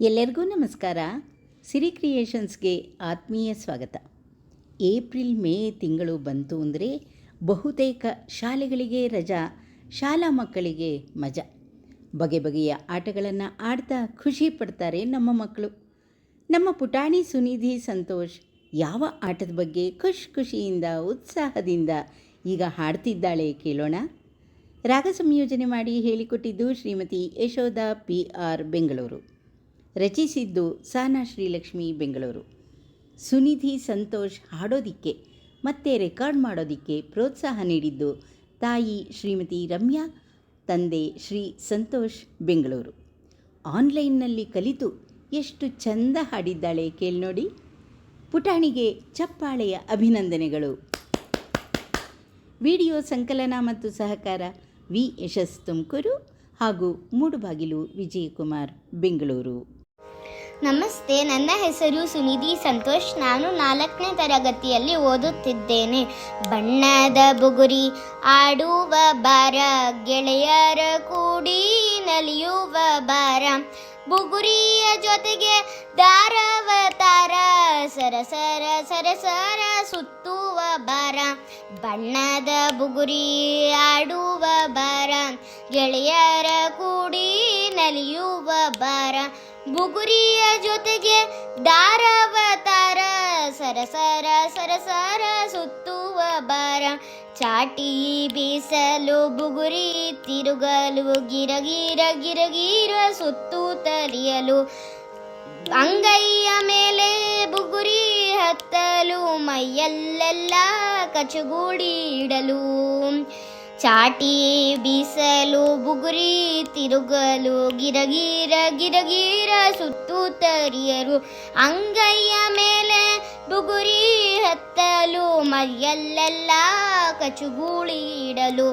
ಎಲ್ಲರಿಗೂ ನಮಸ್ಕಾರ. ಸಿರಿ ಕ್ರಿಯೇಷನ್ಸ್ಗೆ ಆತ್ಮೀಯ ಸ್ವಾಗತ. ಏಪ್ರಿಲ್ ಮೇ ತಿಂಗಳು ಬಂತು ಅಂದರೆ ಬಹುತೇಕ ಶಾಲೆಗಳಿಗೆ ರಜಾ, ಶಾಲಾ ಮಕ್ಕಳಿಗೆ ಮಜಾ. ಬಗೆ ಬಗೆಯ ಆಟಗಳನ್ನು ಆಡ್ತಾ ಖುಷಿ ಪಡ್ತಾರೆ ನಮ್ಮ ಮಕ್ಕಳು. ನಮ್ಮ ಪುಟಾಣಿ ಸುನಿಧಿ ಸಂತೋಷ್ ಯಾವ ಆಟದ ಬಗ್ಗೆ ಖುಷ್ ಖುಷಿಯಿಂದ, ಉತ್ಸಾಹದಿಂದ ಈಗ ಹಾಡ್ತಿದ್ದಾಳೆ ಕೇಳೋಣ. ರಾಗ ಸಂಯೋಜನೆ ಮಾಡಿ ಹೇಳಿಕೊಟ್ಟಿದ್ದು ಶ್ರೀಮತಿ ಯಶೋಧ ಪಿ ಆರ್ ಬೆಂಗಳೂರು. ರಚಿಸಿದ್ದು ಸಾನಾ ಶ್ರೀಲಕ್ಷ್ಮಿ, ಬೆಂಗಳೂರು. ಸುನಿಧಿ ಸಂತೋಷ್ ಹಾಡೋದಿಕ್ಕೆ, ಮತ್ತೆ ರೆಕಾರ್ಡ್ ಮಾಡೋದಿಕ್ಕೆ ಪ್ರೋತ್ಸಾಹ ನೀಡಿದ್ದು ತಾಯಿ ಶ್ರೀಮತಿ ರಮ್ಯಾ, ತಂದೆ ಶ್ರೀ ಸಂತೋಷ್, ಬೆಂಗಳೂರು. ಆನ್ಲೈನ್ನಲ್ಲಿ ಕಲಿತು ಎಷ್ಟು ಚಂದ ಹಾಡಿದ್ದಾಳೆ ಕೇಳ್ನೋಡಿ ಪುಟಾಣಿಗೆ ಚಪ್ಪಾಳೆಯ ಅಭಿನಂದನೆಗಳು. ವಿಡಿಯೋ ಸಂಕಲನ ಮತ್ತು ಸಹಕಾರ ವಿ ಯಶಸ್ ತುಮಕೂರು ಹಾಗೂ ಮೂಡುಬಾಗಿಲು ವಿಜಯಕುಮಾರ್, ಬೆಂಗಳೂರು. ನಮಸ್ತೆ, ನನ್ನ ಹೆಸರು ಸುನಿಧಿ ಸಂತೋಷ್. ನಾನು ನಾಲ್ಕನೇ ತರಗತಿಯಲ್ಲಿ ಓದುತ್ತಿದ್ದೇನೆ. ಬಣ್ಣದ ಬುಗುರಿ ಆಡುವ ಬಾರ ಗೆಳೆಯರ ಕೂಡಿ ನಲಿಯುವ ಬಾರ ಬುಗುರಿಯ ಜೊತೆಗೆ ದಾರವ ತಾರ ಸರಸರ ಸರಸರ ಸುತ್ತುವ ಬಾರ ಬಣ್ಣದ ಬುಗುರಿ ಆಡುವ ಬಾರ ಗೆಳೆಯರ ಕೂಡಿ ನಲಿಯುವ ಬಾರ ಬುಗುರಿಯ ಜೊತೆಗೆ ದಾರವತಾರ ಸರಸರ ಸರಸರ ಸುತ್ತುವ ಬಾರ. ಚಾಟಿ ಬೀಸಲು ಬುಗುರಿ, ತಿರುಗಲು ಗಿರಗಿರ ಗಿರಗಿರ ಸುತ್ತು ತಲಿಯಲು ಅಂಗೈಯ ಮೇಲೆ ಬುಗುರಿ ಹತ್ತಲು, ಮೈಯಲ್ಲೆಲ್ಲ ಕಚುಗೂಡಿ ಇಡಲು. ಚಾಟಿ ಬೀಸಲು, ಬುಗುರಿ ತಿರುಗಲು ಗಿರಗಿರ ಗಿರಗಿರ ಸುತ್ತು ತರಿಯರು. ಅಂಗೈಯ ಮೇಲೆ ಬುಗುರಿ ಹತ್ತಲು, ಮೈಯಲ್ಲೆಲ್ಲ ಕಚುಗೂಳಿ ಇಡಲು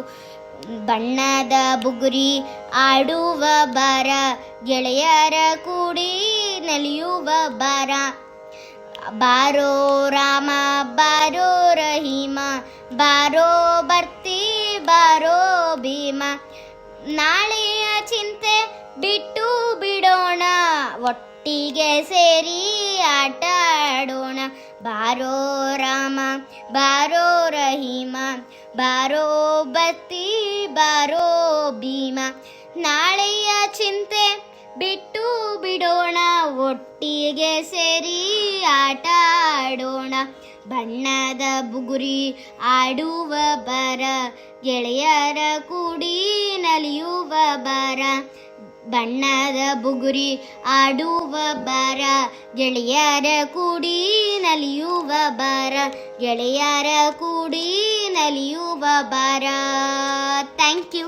ಬಣ್ಣದ ಬುಗುರಿ ಆಡುವ ಬಾರ ಗೆಳೆಯರ ಕೂಡಿ ನಲಿಯುವ ಬಾರ ಬಾರೋ ಚಿಂತೆ ಬಿಟ್ಟು ಬಿಡೋಣ. ಒಟ್ಟಿಗೆ ಸೇರಿ ಆಟ ಆಡೋಣ. ಬಾರೋ ರಾಮ, ಬಾರೋ ರಹೀಮ, ಬಾರೋ ಬತ್ತಿ, ಬಾರೋ ಭೀಮ. ನಾಳೆಯ ಚಿಂತೆ ಬಿಟ್ಟು ಬಿಡೋಣ. ಒಟ್ಟಿಗೆ ಸೇರಿ ಆಟ ಆಡೋಣ. ಬಣ್ಣದ ಬುಗುರಿ ಆಡುವ ಬರ. ಗೆಳೆಯರ ಕೂಡಿ ನಲಿಯುವ ಬರ ಬಣ್ಣದ ಬುಗುರಿ ಆಡುವ ಬರ ಗೆಳೆಯರ ಕೂಡಿ ನಲಿಯುವ ಬರ ಗೆಳೆಯರ ಕೂಡಿ ನಲಿಯುವ ಬರ. Thank you